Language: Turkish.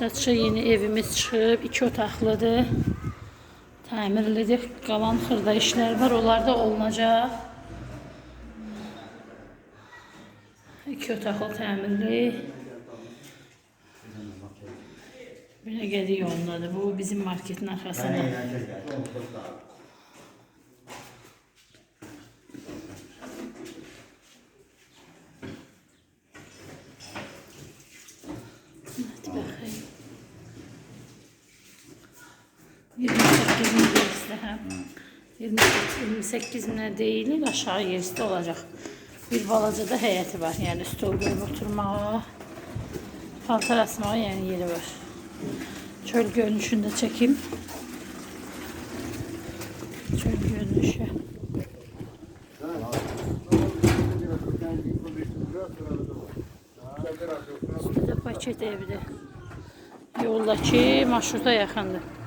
Satışa yeni evimiz çıxıb, iki otaqlıdır. Təmirlidir. Qalan xırda işlər var, onlar da olunacaq. İki otaqlı təmirli. Belə gediyor onları. Bu bizim marketin arxasında. 28 bin gerisi ha. 28, 28 binə deyilir, aşağı yerisi olacaq. Bir balaca da həyəti var. Yəni stol qoyub oturmağa, paltar asmağa yəni yeri var. Çöl görünüşünü də çəkeyim. Çöl görünüşü. Bir də paket evdir. Yoldakı marşruta yaxındır.